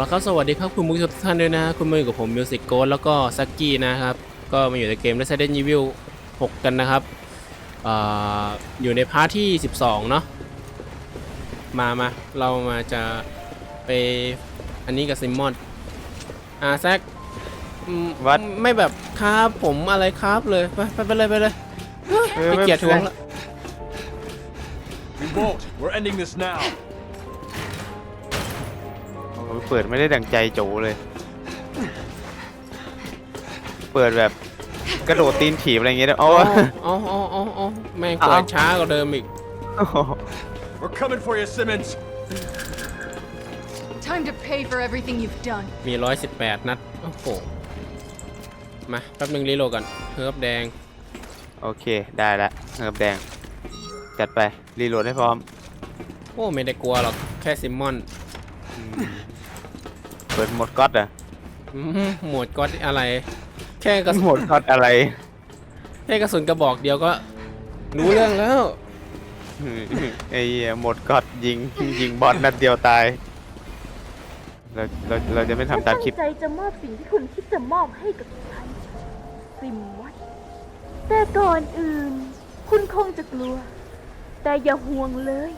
ละครับ สวัสดีครับคุณมุกทุกท่านด้วยนะคุณมือกับผมมิวสิกโกแล้วก็ซักกี้นะครับ ก็มาอยู่ในเกม Resident Evil 6 กันนะครับอ่าอยู่ในพาร์ทที่ 12 เนาะมามาเรามาจะไปอันนี้กับซิมมอนอ่าแซกอืมวัดไม่แบบครับผมอะไรครับเลย ไปไปไปเลยไปเลยเออไปไม่เกียรทวงเป็นไรละ We won't. We're ending this now. โอ้โหเปิดไม่ได้ดังใจโจเลย เปิดแบบกระโดดตีนถีบอะไรอย่างเงี้ยด้วยอ๋ออ๋ออ๋ออ๋ออ๋อแม่งอ้าวเปิดช้ากว่าเดิมอีก We're coming for you, Simmons. Time to pay for everything you've done. มี118นัด โอ้โห มา แป๊บนึงรีโหลดก่อนเฮิร์บแดง โอเค ได้ละเงือบแดง จัดไป รีโหลดให้พร้อม โอ้ ไม่ได้กลัวหรอก แค่ซิมมอน เปิดโหมดก๊อตอะอื้อหือหมวดก็อดอะไร แค่กระโหสุมนดก๊อตอะไรแค่กระสุนกระบอกเดียวก็รู้เรื่องแล้ว ไอ้เหี้ยโหมดก๊อตยิงยิงบอสนัดเดียวตายเราเราเราจะไม่ทำตามคลิป ฉันตั้งใจจะมอบสิ่งที่คุณคิดจะมอบให้กับฉันซิมวัดแต่ก่อนอื่น คุณคงจะกลัว แต่อย่าห่วงเลย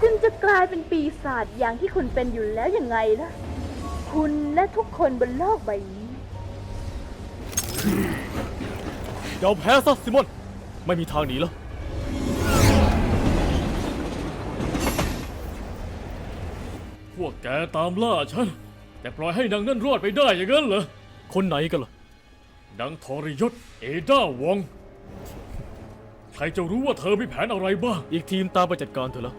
คุณจะกลายเป็นปีศาจอย่างที่คุณเป็นอยู่แล้วยังไงล่ะ คุณและทุกคนบนโลกใบนี้ ยอมแพ้ซะซิมอน ไม่มีทางหนีแล้ว พวกแกตามล่าฉัน แต่ปล่อยให้นางนั่นรอดไปได้อย่างนั้นเหรอ คนไหนกันล่ะนางทรยศเอด้าวอง ใครจะรู้ว่าเธอมีแผนอะไรบ้าง อีกทีมตามไปจัดการเธอแล้ว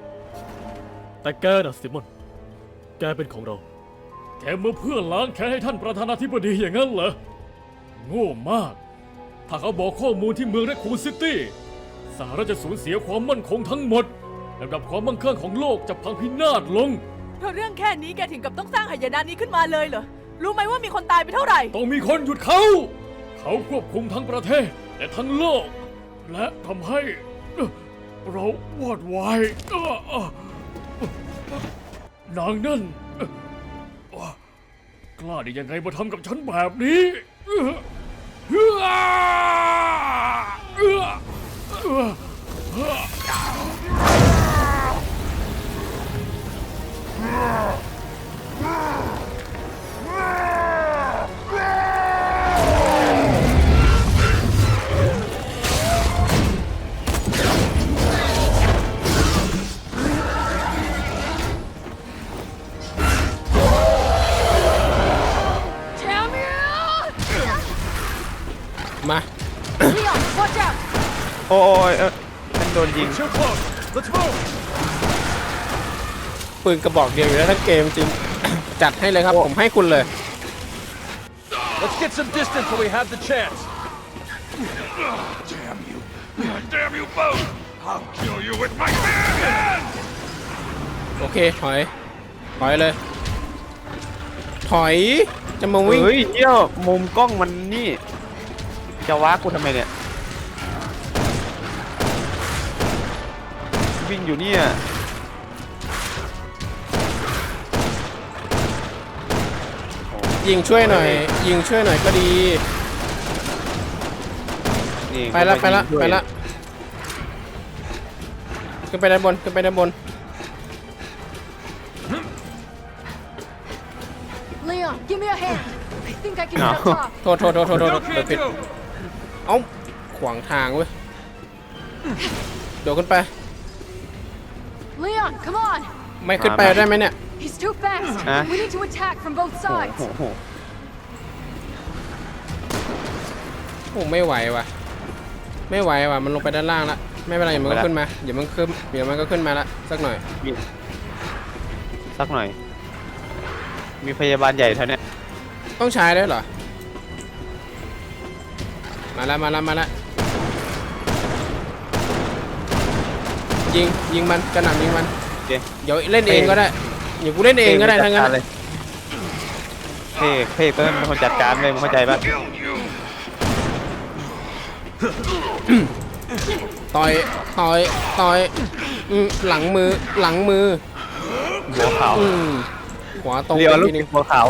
แต่แกน่ะซิมอน แกเป็นของเรา แกมาเพื่อล้างแค้นให้ท่านประธานาธิบดีอย่างนั้นเหรอ โง่มาก ถ้าเขาบอกข้อมูลที่เมืองแรคคูนซิตี้ สหรัฐจะสูญเสียความมั่นคงทั้งหมดระดับความมั่งคั่งของโลกจะพังพินาศลง เพราะเรื่องแค่นี้แกถึงกับต้องสร้างหายนะนี้ขึ้นมาเลยเหรอ รู้ไหมว่ามีคนตายไปเท่าไหร่ ต้องมีคนหยุดเขา เขาควบคุมทั้งประเทศและทั้งโลก และทำให้เอ่อเราวอดวายเอ่อเอ่อนางนั่นเอ่อเอ่อ กล้าได้ยังไงมาทำกับฉันแบบนี้อ มา Leon, watch out! โอ้ยเอ้ยฉันโดนยิง Too close. Let's move. ปืนกระบอกเดียวอยู่แล้วทั้งเกมจริง จัดให้เลยครับผมให้คุณเลย Let's get some distance while we have the chance. Damn you! Damn you both! I'll kill you with my bare hands! โอเคถอย ถอยเลย ถอยจะมาวิ่งเฮ้ยเที่ยวมุมกล้องมันนี่ จะว้ากูทำไมเนี่ย วิ่งอยู่เนี่ยยิงช่วยหน่อย ยิงช่วยหน่อยก็ดี นี่ไปละไปละกูไปมายิงด้วยละขึ้นไปด้านบนขึ้นไปด้านบน Leon, give me a hand. I think I can No. get up top. โทษโทษโทษโทษโทษ No เดี๋ยว can ผิด do. เอ้า ขวางทางเว้ย โดดขึ้นไป Leon, come on! ไม่ขึ้นไปได้ไหมเนี่ย He's too fast. Huh? We need to attack from both โอ้ sides. โหโอ้ไม่ไหวว่ะ ไม่ไหวว่ะ มันลงไปด้านล่างละ ไม่เป็นไรเดี๋ยวมันก็ขึ้นมา เดี๋ยวมันขึ้น เดี๋ยวมันก็ขึ้นมาละสักหน่อยสักหน่อย มีพยาบาลใหญ่เท่าเนี้ยต้องใช้ด้วยเหรอ มาละมาละมาละยิงยิงมันกระหน่ำยิงมันโอเคเดี๋ยวเล่นเองก็ได้เดี๋ยวกูเล่นเองก็ได้ทั้งนั้นเลยเพ่เพ่เต้นเป็นคนจัดการเลยมึงเข้าใจปะต่อยต่อยต่อยอืมหลังมือหลังมือหัวเข่าอืมขวาตรงเรียวไปลูกทีนึติงดหัวขาว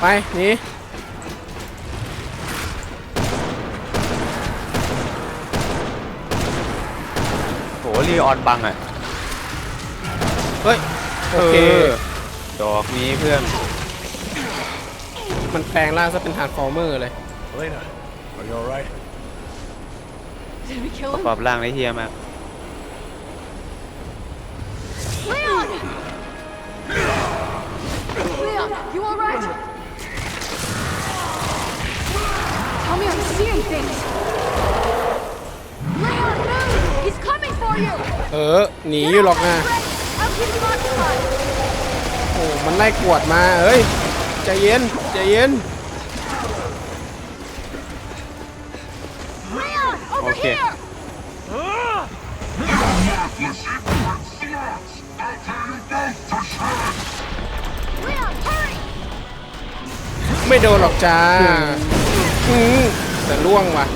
ไปหนี่ โหรีออนบังอะ เฮ้ย โอเค ดอกนี้เพื่อน มันแปลงร่างซะเป็นทาร์ฟอร์เมอร์เลย Elena, are you alright? Did we kill ประ him? กอบร่างได้เฮียมาก Leon! Leon, you alright? Tell me I'm seeing things. Leon, move! He's coming for you! เออหนีอยู่หรอกนะ I'll keep him occupied. โอ้มันไล่กวดมาเฮ้ยใจเย็นใจเย็น Leon, over Okay. here! Leon, hurry! ไม่โดนหรอกจ้าอืมแต่ล่วงว่ะ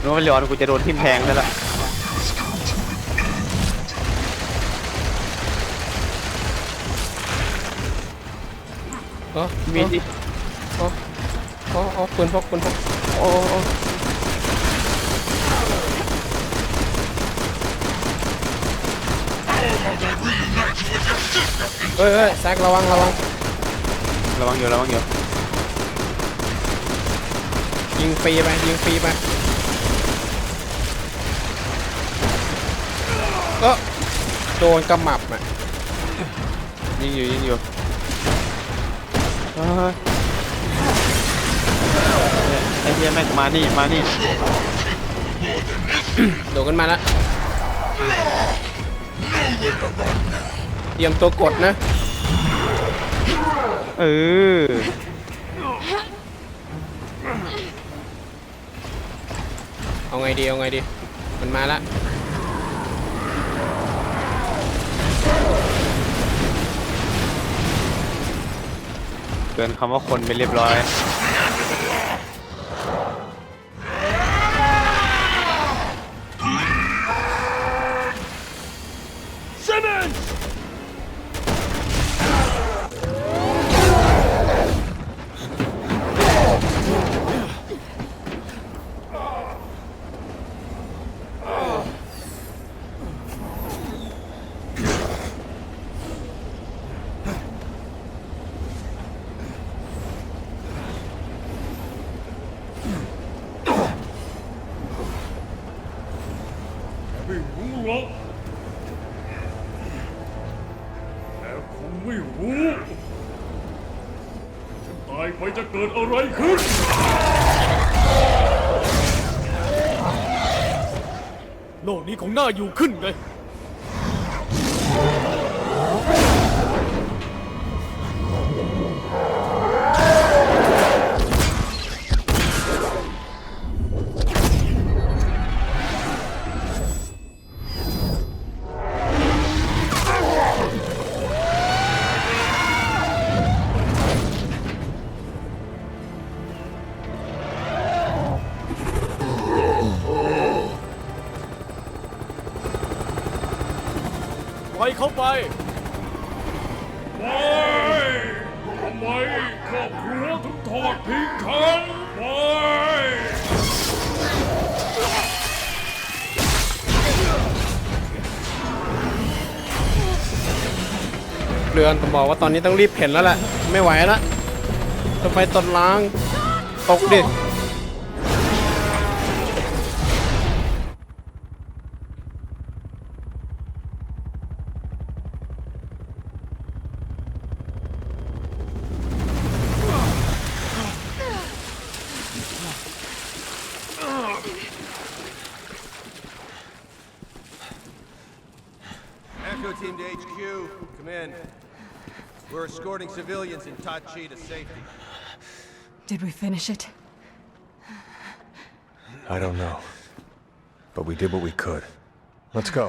นึกว่ารีออนกูจะโดนทิ่มแทงแล้วล่ะ มีดิเออเออเออปืนพกปืนพกโอ้โอ้เฮ้ยเฮ้ยแซกระวังระวังระวังอยู่ระวังอยู่ยิงฟรีไปยิงฟรีไปก็โดนกระหมับอะยิงอยู่ยิงอยู่เฮ้ย ไอ้เฮียแม่งมานี่มานี่โดดขึ้นมาล้วเตรียมตัวกดนะ เออเอาไงดี เอาไงดี มันมาละ เกินคำว่าคนไปเรียบร้อย เกิดอะไรขึ้น โลกนี้คงน่าอยู่ขึ้นไงปล่อย เขาไป ไม่ทำไมครอบครัวถึงทอดทิ้งฉันไม่เรือนต้องบอกว่าตอนนี้ต้องรีบเพ่นแล้วแหละ ไม่ไหวแล้วจะไปตดล้าง ตกดิ Echo team to HQ, come in. We're escorting civilians in Tachi to safety. Did we finish it? I don't know. But we did what we could. Let's go.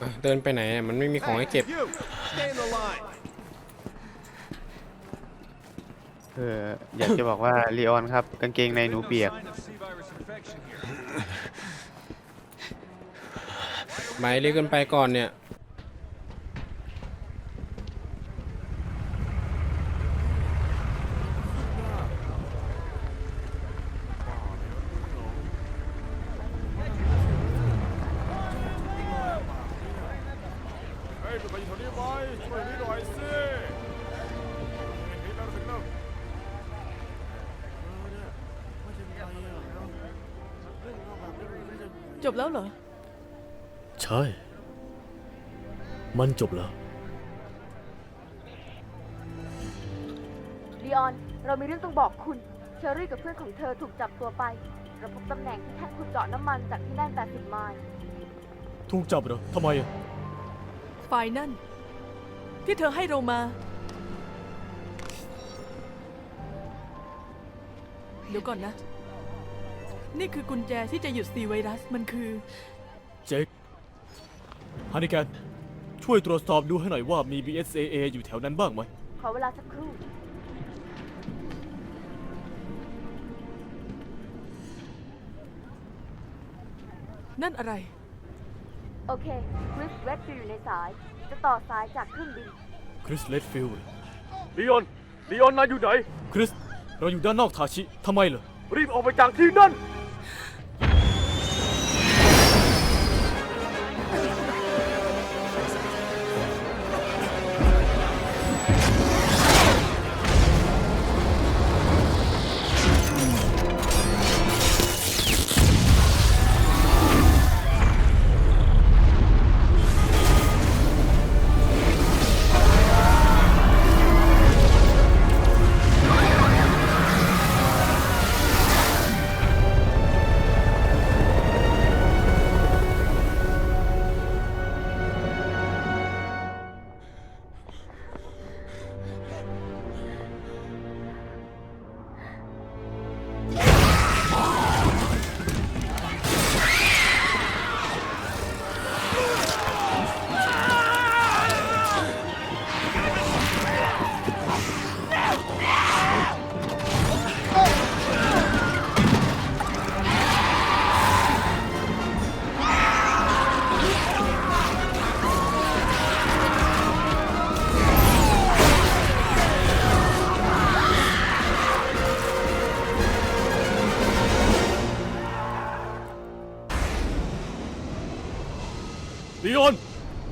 อะเดินไปไหนอะมันไม่มีของให้เก็บ You, stay in the line. เอออยากจะบอกว่ารีออนครับ กางเกงในหนูเปียก Sign of C virus infection here. ไปเรียกกันไปก่อนเนี่ย จบแล้วลีออน เรามีเรื่องต้องบอกคุณ เชอรี่กับเพื่อนของเธอถูกจับตัวไป เราพบตำแหน่งที่แท่นขุดเจาะน้ำมันจากที่นั่น80ไมล์ถูกจับเหรอทำไมอะฝ่ายนั่น ที่เธอให้เรามา เดี๋ยวก่อนนะ นี่คือกุญแจที่จะหยุดซีไวรัสมันคือ เจคฮันนิแกน ช่วยตรวจสอบดูให้หน่อยว่ามี BSAA อยู่แถวนั้นบ้างไหม ขอเวลาสักครู่ นั่นอะไร โอเคคริสเวดฟิลอยู่ในสาย จะต่อสายจากเครื่องบิน คริสเลดฟิลด์ลีออน ลีออนนายอยู่ไหน คริส เราอยู่ด้านนอกทาชิ ทำไมเหรอ รีบออกไปจากที่นั่น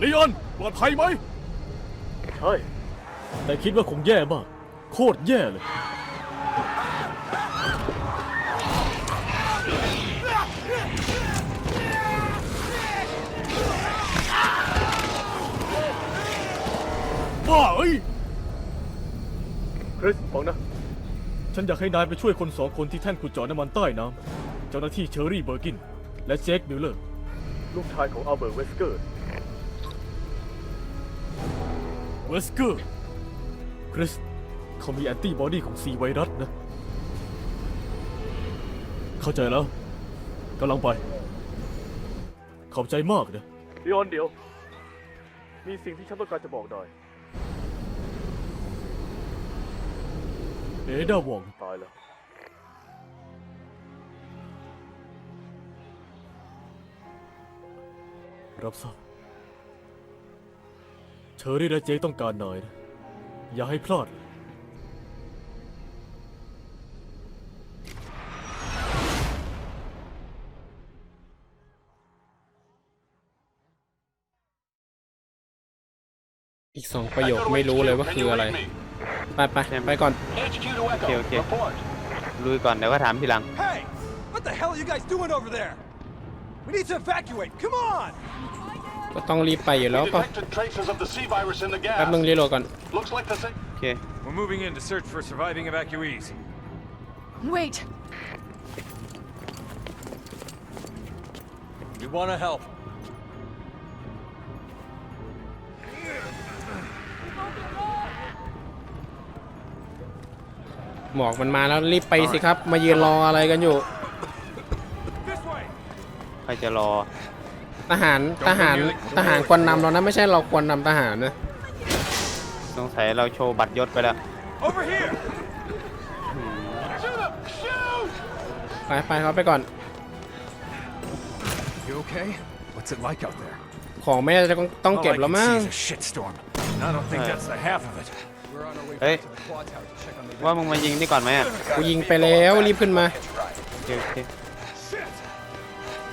ลีออนปลอดภัยไหม ใช่ แต่คิดว่าคงแย่มาก โคตรแย่เลย บ้าเอ้ย คริสฟังนะ ฉันอยากให้นายไปช่วยคนสองคนที่แท่นขุดเจาะน้ำมันใต้น้ำเจ้าหน้าที่เชอรี่เบอร์กิน และเจคมิลเลอร์ ลูกชายของอัลเบิร์ตเวสเกอร์ เวสเกอร์คริสเขามีแอนติบอดีของซีไวรัสนะ เข้าใจแล้วกำลังไป ขอบใจมากนะเดี๋ยวเดี๋ยว มีสิ่งที่ฉันต้องการจะบอกหน่อยเอดาวองตายแล้ว รับทราบ เชอรี่และเจคต้องการนายนะอย่าให้พลาดเลยอีกสองประโยคไม่รู้เลยว่าคืออะไร ไปไปไปก่อนโอเคโอเคลุยก่อนเดี๋ยวก็ถามทีหลัง Hey! What the hell are you guys doing over there? We need to evacuate. Come on! ก็ต้องรีบไปอยู่แล้วป่ะ Detected traces of the C virus in the แป๊บ gas. นึงรีโหลดก่อน Looks like the same. โอเค We're moving in to search for surviving evacuees. Wait. We want to help. หมอกมันมาแล้วรีบไปสิครับ มายืนรออะไรกันอยู่ This way! ใครจะรอ ทหารทหารทหารควรนำเรานะไม่ใช่เราควรนำทหารนะสงสัยเราโชว์บัตรยศไปแล้ว Over here! Shoot him! Shoot! ไปไปเขาไปก่อน You okay? What's it like out there? ของไม่น่าจะต้องต้อง All เก็บ I แล้ว can มั้ง see is a shitstorm. And I don't think Uh. that's the half of it. เฮ้ย ว่ามึงมายิงนี่ก่อนไหมอะกูยิงไปแล้วรีบขึ้นมา โอเคโอเค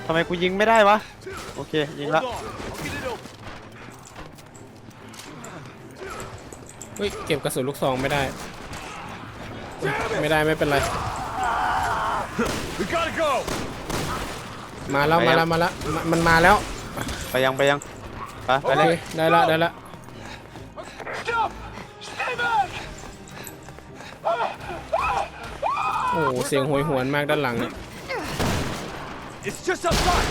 ทำไมกูยิงไม่ได้วะ โอเค ยิงละ เฮ้ยเก็บกระสุนลูกซองไม่ได้ ไม่ได้ไม่เป็นไร We gotta go! มาแล้วไปมายังแล้วมาแล้วมามันมาแล้วไปยังไปยังไปไปโอเลเคยได้ละได้ละ Stop! Stay back! โอ้โหเสียงโหยหวนมากด้านหลังเนี่ย It's just outside!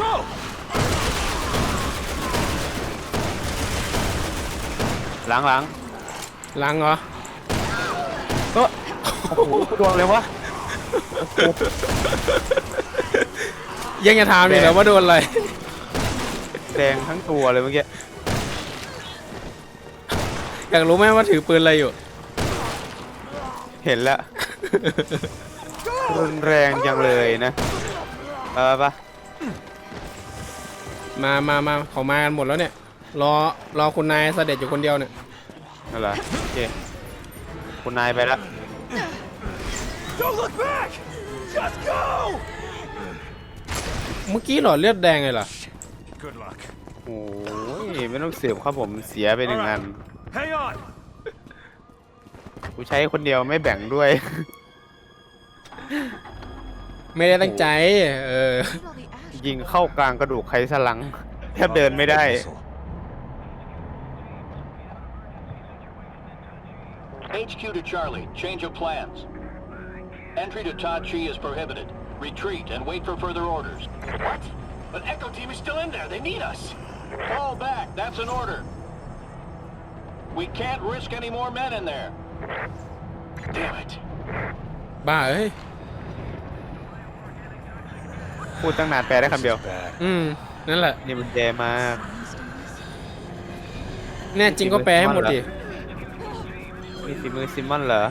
Go! หลังหลังหลังเหรอโอ้โหกูโดนเลยวะยังจะถามเลยเหรอว่าโดนอะไร แดงทั้งตัวเลยเมื่อกี้อยากรู้ไหมว่าถือปืนอะไรอยู่ เห็นแล้วรุนแรงจังเลยนะไปไปไปมามามาเขามากันหมดแล้วเนี่ย รอรอคุณนายเสด็จอยู่คนเดียวเนี่ยนั่นเหรอโอเคคุณนายไปแล้ว Don't look back! Just go! เมื่อกี้หลอดเลือดแดงเลยเหรอ Good luck. โอ้ยไม่ต้องเสียบครับผมเสียไปหนึ่งอัน Hang on! กูใช้คนเดียวไม่แบ่งด้วย ไม่ได้ตั้งใจ เออ ยิงเข้ากลางกระดูกไขสันหลัง แทบเดินไม่ได้ HQ to Charlie. Change of plans. Entry to Tachi is prohibited. Retreat and wait for further orders. What? But Echo Team is still in there. They need us. Fall back. That's an order. We can't risk any more men in there. Damn it. บ้าเอ้ย พูดตั้งนานแปลได้คำเดียว Bad. อืม นั่นแหละ นี่มันแย่มาก แน่จริงก็แปลให้หมดดิ นี่ฝีมือซิมมอนเหรอ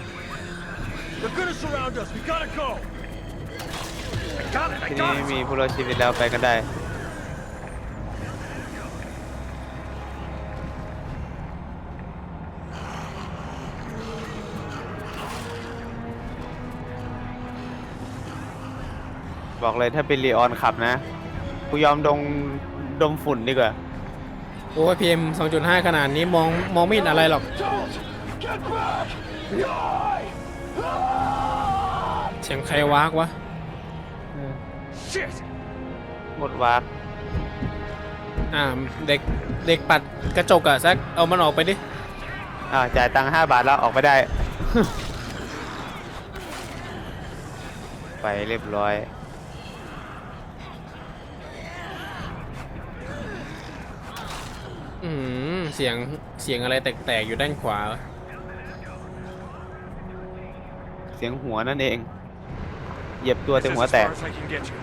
They're gonna surround us. We gotta go! I got it! I ที่ got นี่ it! มีผู้รอดชีวิตแล้วไปกันได้ บอกเลยถ้าเป็นลีออนขับนะ กูยอมดงดมฝุ่นดีกว่า โอ้ยพีเอ็ม2.5ขนาดนี้มองมองไม่เห็นอะไรหรอก Don't get back. Die. เสียงใครวากวะ Shit! หมดวากอ่าเด็กเด็กปัดกระจกอะแซกเอามันออกไปดิ อ่าจ่ายตังค์ห้าบาทแล้วออกไปได้ ไปเรียบร้อย อืมเสียงเสียงอะไรแตกๆอยู่ด้านขวา เสียงหัวนั่นเอง เหยียบตัว This เต็ม is หัว as แตก far as I can get you.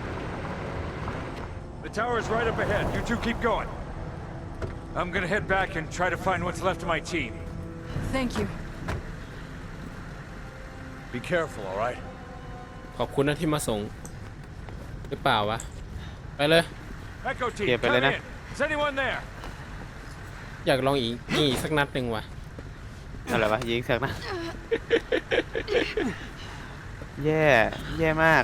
The tower's right up ahead. You two keep going. I'm gonna head back and try to find what's left of my team. Thank you. Be careful, all right? ขอบคุณนะที่มาส่ง หรือเปล่าวะ ไปเลย Echo team, Yeah, come Pelena. in. Is anyone there? อยากลองอีกนี่อีกสักนัดหนึ่งวะ อะไรวะยิงสักนะ แย่ แย่มาก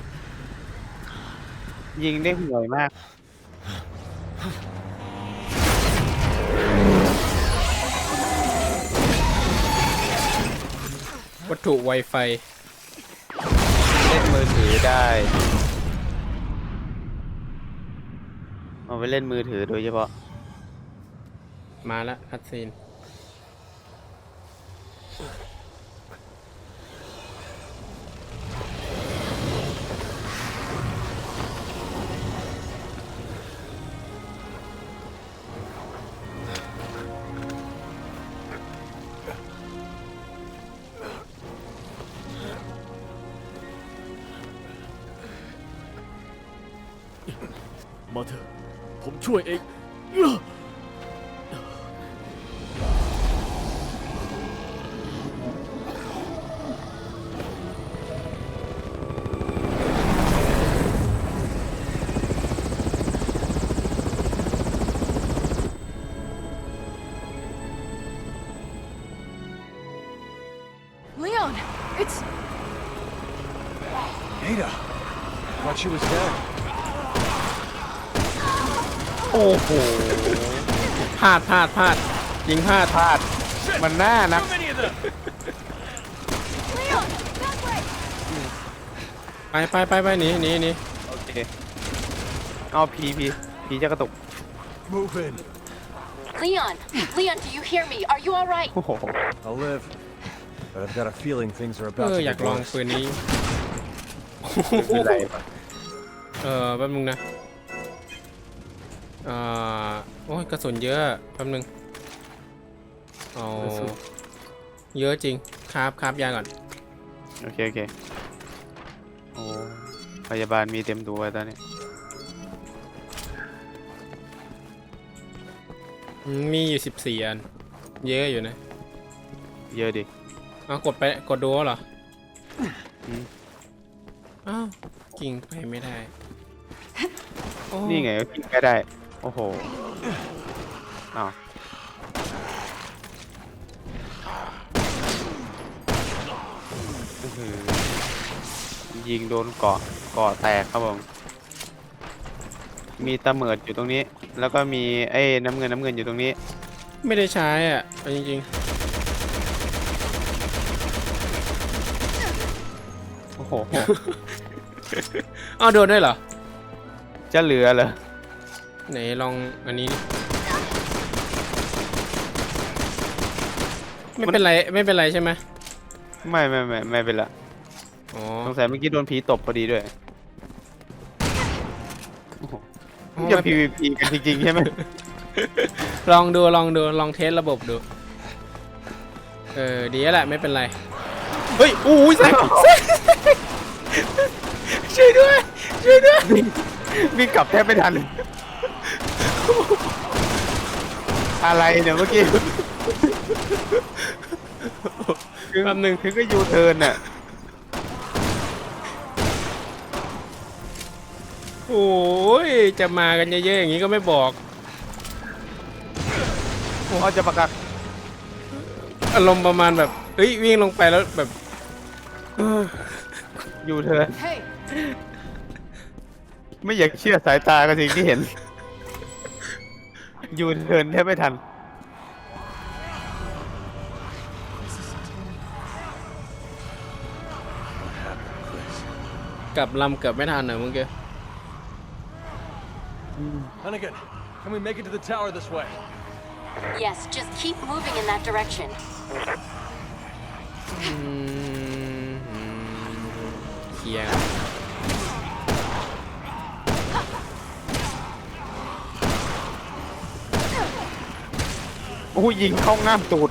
ยิงได้ห่วยมาก วัตถุ Wi-Fi เล่นมือถือได้เอาไปเล่นมือถือโดยเฉพาะ มาแล้วคัดซีน มาเถอะผมาดพลาดพลาดยิงพลาดพลาด มันน่านัก Leon! That way! ไปไปไปไปหนีหนีหนีโอเค เอาพีพีพีจะกระตุก Move in. Leon! Leon, do you hear me? Are you alright? โอ้โห I'll live. But I've got a feeling things are เอ about อ to อยาก get ลอง worse. ปืนนี้ไม่เป็นไรปะเออแป๊บนึงนะอ่าโอ้ยกระสุนเยอะแป๊บนึงเอาเยอะจริงครับครับยาก่อน โอเค โอเค โอ้พยาบาลมีเต็มตัวตอนนี้อืมมีอยู่สิบสี่อัน เยอะอยู่นะเยอะดิ เอากดไปกดดูเหรออืม อ้าวกิ่งไปไม่ได้โอ้นี่ไงก็กินไม่ได้ โอ้โหอ้าวอื้อหือยิงโดนเกาะเกาะแตกครับผม มีตะเหมิดอยู่ตรงนี้ แล้วก็มีไอ้น้ำเงินน้ำเงินอยู่ตรงนี้ ไม่ได้ใช้อะเอาจริงโอ้โหๆอ้าวโดนด้วยเหรอ จะเหลือเหรอ ไหนลองอันนี้ดิไม่เป็นไรไม่เป็นไรใช่ไหมไม่ไม่ไม่ไม่เป็นละอ๋อสงสัยเมื่อกี้โดนผีตบพอดีด้วยโอ้โหอ๋อจะไม่ PVP กันจริงๆใช่ไหมลองดูลองดูลองเทสระบบดู เออดีแล้วแหละไม่เป็นไรเฮ้ยอู้ยแซงแซงช่วยด้วยช่วยด้วยวิ่งกลับแทบไม่ทัน อะไรเนี่ยเมื่อกี้แป๊บนึงถึงก็ยูเทิร์นอะ โอ้ย จะมากันเยอะๆอย่างนี้ก็ไม่บอก เขาจะประกาศอารมณ์ประมาณแบบเฮ้ยวิ่งลงไปแล้วแบบยูเทิร์น Hey! ไม่อยากเชื่อสายตากับสิ่งที่เห็น ยูเทิร์นแทบไม่ทัน กลับลำเกือบไม่ทันเหรอเมื่อกี้ Hunnigan, can we make it to the tower this way? Yes, just keep moving in that direction. อืมเคลียร์ อ้ยยิงเข้าง่ามตูด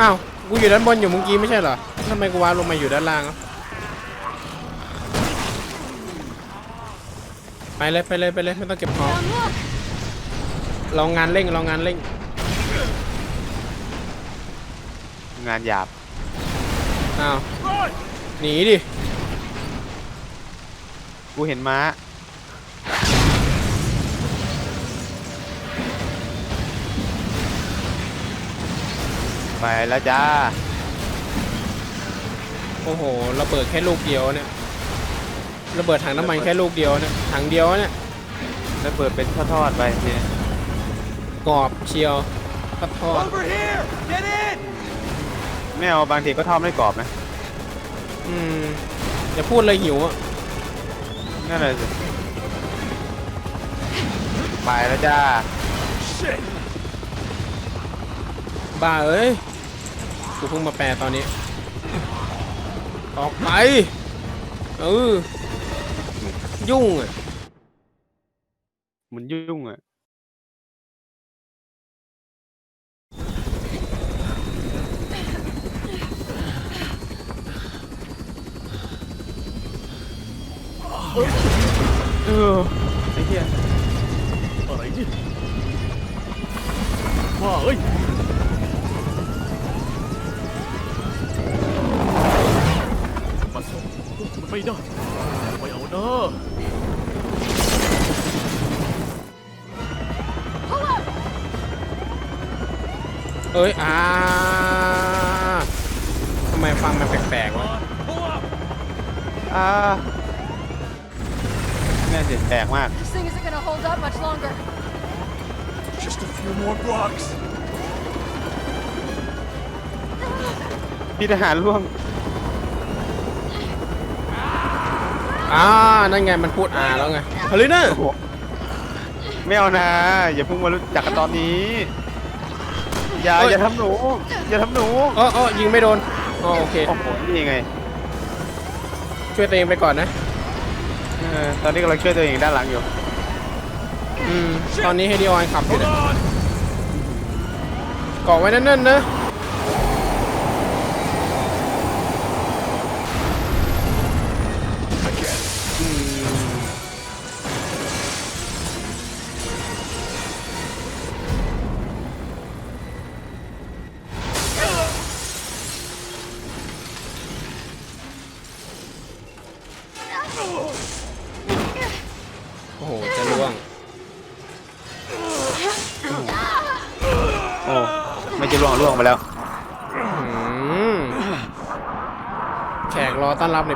อ้าว กูอยู่ด้านบนอยู่เมื่อกี้ไม่ใช่เหรอ ทำไมกูว้าร์ปลงมาอยู่ด้านล่างอะไปเลยไปเลยไปเลยไม่ต้องเก็บของ Leon, look! ลองงานเร่งลองงานเร่ง งานหยาบ อ้าว หนีดิ กูเห็นม้า ไปแล้วจ้า โอ้โหระเบิดแค่ลูกเดียวเนี่ยระเบิดถังน้ำมันแค่ลูกเดียวเนี่ยถังเดียวเนี่ยแล้วเปิดเป็นทอดๆไปทีนี้กรอบเชียวก็ทอด Over here! Get in! ไม่เอาบางทีก็ทอดไม่กรอบนะ อืมอย่าพูดเลยหิวอะ นั่นแหละสิไปแล้วจ้าบ้าเอ้ย กูเพิ่งมาแปลตอนนี้ ออกไป เออ ยุ่งอะ มันยุ่งอะ เออไอ้เหี้ยอะไรดิว้าเอ้ยมันมันไม่ได้ไปเอาเนอะเอ้ยอ่าทำไมฟังมันแปลกๆวะอ่า แม่เสียแปลกมาก This thing isn't gonna hold up much longer. Just a few more blocks. พี่ทหารร่วงอ่านั่นไงมันพูดอ่าแล้วไงฮาริน่าไม่เอานะ อย่าเพิ่งมารู้จักกันตอนนี้ อย่าเอ้ยอย่าทำหนู อย่าทำหนูอ๋ออ๋อยิงไม่โดนอ๋อโอเค โอ้โหนี่ไง ช่วยตัวเองไปก่อนนะ เออตอนนี้กำลังช่วยตัวเองด้านหลังอยู่ อืมตอนนี้เฮดิออนขับอยู่เนี่ยเกาะไว้นั่นๆนะ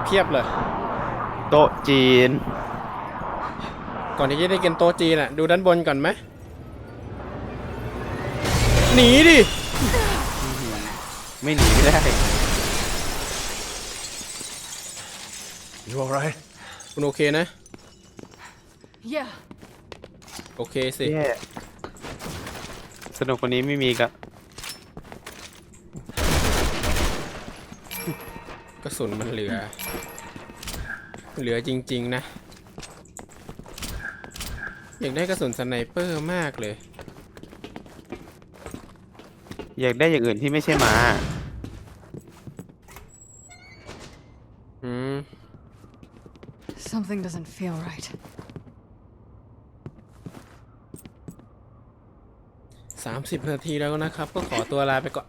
เนี่ยเพียบเลย โต๊ะจีน ก่อนที่จะได้กินโต๊ะจีนอะ ดูด้านบนก่อนไหมหนีดิ ไม่หนีไม่ได้ You alright? คุณโอเคนะ Yeah. โอเคสิ แย่สนุกกว่านี้ไม่มีกะ กระสุนมันเหลือ เหลือจริง ๆ นะ อยากได้กระสุนสไนเปอร์มากเลย อยากได้อย่างอื่นที่ไม่ใช่หมาอืม Something doesn't feel right. 30 นาทีแล้วนะครับ ก็ขอตัวลาไปก่อน